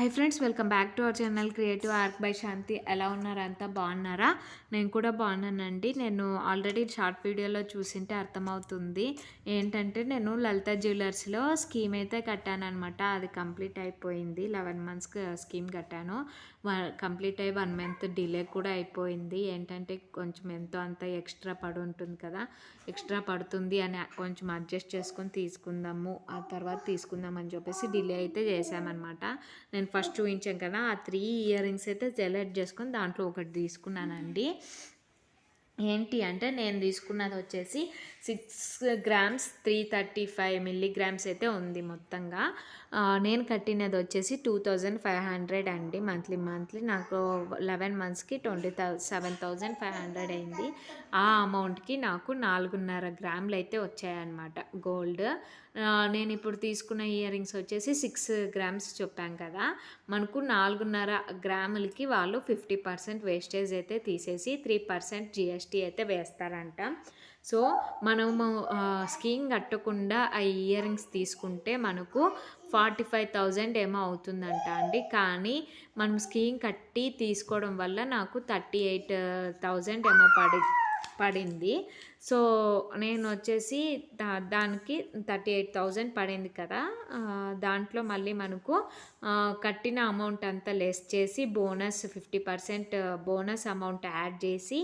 Hi friends welcome back to our channel creative ark by Shanti ఎలా ఉన్నారు అంతా? బాగున్నారా? నేను కూడా బాగున్నానండి. నేను ఆల్రెడీ షార్ట్ వీడియోలో చూసింటే అర్థమవుతుంది. ఏంటంటే నేను లలిత జ్యువెలర్స్లో స్కీమ్ అయితే కట్టాను అనమాట అది కంప్లీట్ అయిపోయింది. లెవెన్ మంత్స్ స్కీమ్ కట్టాను. కంప్లీట్ అయ్యి వన్ మంత్ డిలే కూడా అయిపోయింది. ఏంటంటే కొంచెం ఎంతో అంత ఎక్స్ట్రా పడి ఉంటుంది కదా. ఎక్స్ట్రా పడుతుంది అని కొంచెం అడ్జస్ట్ చేసుకొని తీసుకుందాము. ఆ తర్వాత తీసుకుందాం అని చెప్పేసి డిలే అయితే చేశామన్నమాట. నేను ఫస్ట్ చూపించాను కదా ఆ త్రీ ఇయర్ రింగ్స్ అయితే సెలెక్ట్ చేసుకొని దాంట్లో ఒకటి తీసుకున్నానండి. ఏంటి అంటే నేను తీసుకున్నది వచ్చేసి six grams three thirty five milligrams అయితే ఉంది మొత్తంగా. నేను కట్టినది వచ్చేసి టూ థౌజండ్ ఫైవ్ హండ్రెడ్ అండి. మంత్లీ మంత్లీ నాకు లెవెన్ మంత్స్కి twenty thou seven thousand five hundred అయింది. ఆ అమౌంట్కి నాకు నాలుగున్నర గ్రాములు అయితే వచ్చాయన్నమాట గోల్డ్. నేను ఇప్పుడు తీసుకున్న ఇయర్ రింగ్స్ వచ్చేసి సిక్స్ గ్రామ్స్ చెప్పాం కదా. మనకు నాలుగున్నర గ్రాములకి వాళ్ళు ఫిఫ్టీ పర్సెంట్ వేస్టేజ్ అయితే తీసేసి త్రీ పర్సెంట్ జిఎస్టీ అయితే వేస్తారంట. సో మనము స్కీమ్ కట్టకుండా ఆ ఇయర్ రింగ్స్ తీసుకుంటే మనకు ఫార్టీ ఫైవ్ థౌజండ్ ఏమో అవుతుందంట అండి. కానీ మనం స్కీమ్ కట్టి తీసుకోవడం వల్ల నాకు థర్టీ ఎయిట్ థౌజండ్ ఏమో పడి పడింది. సో నేను వచ్చేసి దా దానికి థర్టీ ఎయిట్ థౌజండ్ పడింది కదా. దాంట్లో మళ్ళీ మనకు కట్టిన అమౌంట్ అంతా లెస్ చేసి bonus fifty percent bonus amount add చేసి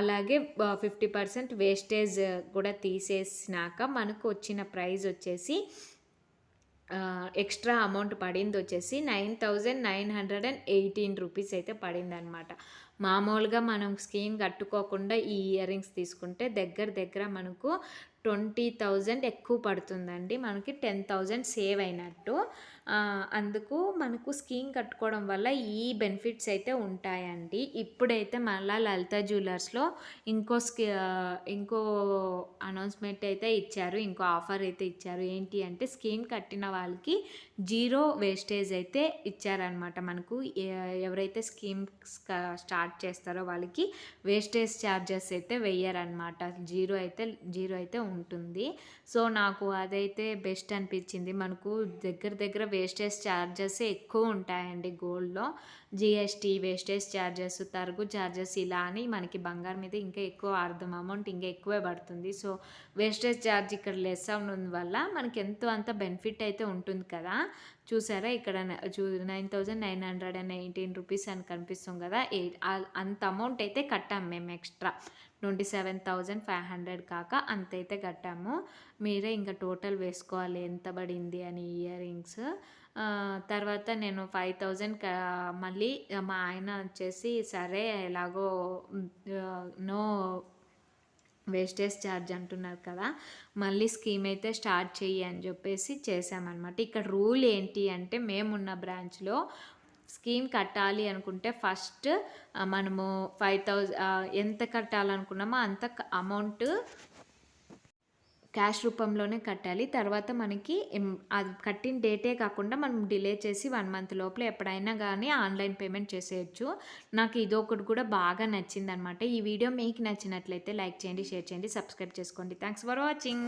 అలాగే ఫిఫ్టీ పర్సెంట్ వేస్టేజ్ కూడా తీసేసినాక మనకు వచ్చిన ప్రైజ్ వచ్చేసి ఎక్స్ట్రా అమౌంట్ పడింది వచ్చేసి nine thousand nine hundred and eighteen rupees అయితే పడింది అనమాట మామూలుగా మనం స్కీన్ కట్టుకోకుండా ఈ ఇయర్ రింగ్స్ తీసుకుంటే దగ్గర దగ్గర మనకు ట్వంటీ థౌజండ్ ఎక్కువ పడుతుందండి. మనకి టెన్ థౌజండ్ సేవ్ అయినట్టు. అందుకు మనకు స్కీమ్ కట్టుకోవడం వల్ల ఈ బెనిఫిట్స్ అయితే ఉంటాయండి. ఇప్పుడైతే మళ్ళా లలిత జ్యువెలర్స్లో ఇంకో స్కీ ఇంకో అనౌన్స్మెంట్ అయితే ఇచ్చారు. ఇంకో ఆఫర్ అయితే ఇచ్చారు. ఏంటి అంటే స్కీమ్ కట్టిన వాళ్ళకి జీరో వేస్టేజ్ అయితే ఇచ్చారనమాట మనకు ఎవరైతే స్కీమ్ స్టార్ట్ చేస్తారో వాళ్ళకి వేస్టేజ్ ఛార్జెస్ అయితే వెయ్యరనమాట జీరో అయితే జీరో అయితే ఉంటుంది. సో నాకు అదైతే బెస్ట్ అనిపించింది. మనకు దగ్గర దగ్గర వేస్టేజ్ ఛార్జెస్ ఎక్కువ ఉంటాయండి గోల్డ్లో. జిఎస్టీ వేస్టేజ్ ఛార్జెస్ తరుగు ఛార్జెస్ ఇలా అని మనకి బంగారం మీద ఇంకా ఎక్కువ అర్థం అమౌంట్ ఇంకా ఎక్కువే పడుతుంది. సో వేస్టేజ్ ఛార్జ్ ఇక్కడ లెస్ అవ్వడం వల్ల మనకి ఎంతో అంత బెనిఫిట్ అయితే ఉంటుంది కదా. చూసారా ఇక్కడ చూ nine thousand nine hundred and nineteen rupees అని కనిపిస్తుంది కదా. అంత అమౌంట్ అయితే కట్టాం మేము extra. Twenty seven thousand five hundred కాక అంతైతే కట్టాము. మీరే ఇంకా టోటల్ వేసుకోవాలి ఎంత పడింది అని ఇయర్ రింగ్స్ తర్వాత నేను ఫైవ్ థౌజండ్ మళ్ళీ మా ఆయన వచ్చేసి సరే ఎలాగో నో వేస్టేజ్ ఛార్జ్ అంటున్నారు కదా మళ్ళీ స్కీమ్ అయితే స్టార్ట్ చెయ్యి అని చెప్పేసి చేసామన్నమాట ఇక్కడ రూల్ ఏంటి అంటే మేమున్న బ్రాంచ్లో స్కీమ్ కట్టాలి అనుకుంటే ఫస్ట్ మనము ఫైవ్ థౌజండ్ ఎంత కట్టాలనుకున్నామో అంత అమౌంట్ క్యాష్ రూపంలోనే కట్టాలి. తర్వాత మనకి అది కట్టిన డేటే కాకుండా మనం డిలే చేసి వన్ మంత్ లోపల ఎప్పుడైనా కానీ ఆన్లైన్ పేమెంట్ చేసేయచ్చు. నాకు ఇదొకటి కూడా బాగా నచ్చింది అనమాట ఈ వీడియో మీకు నచ్చినట్లయితే లైక్ చేయండి షేర్ చేయండి సబ్స్క్రైబ్ చేసుకోండి. Thanks for watching.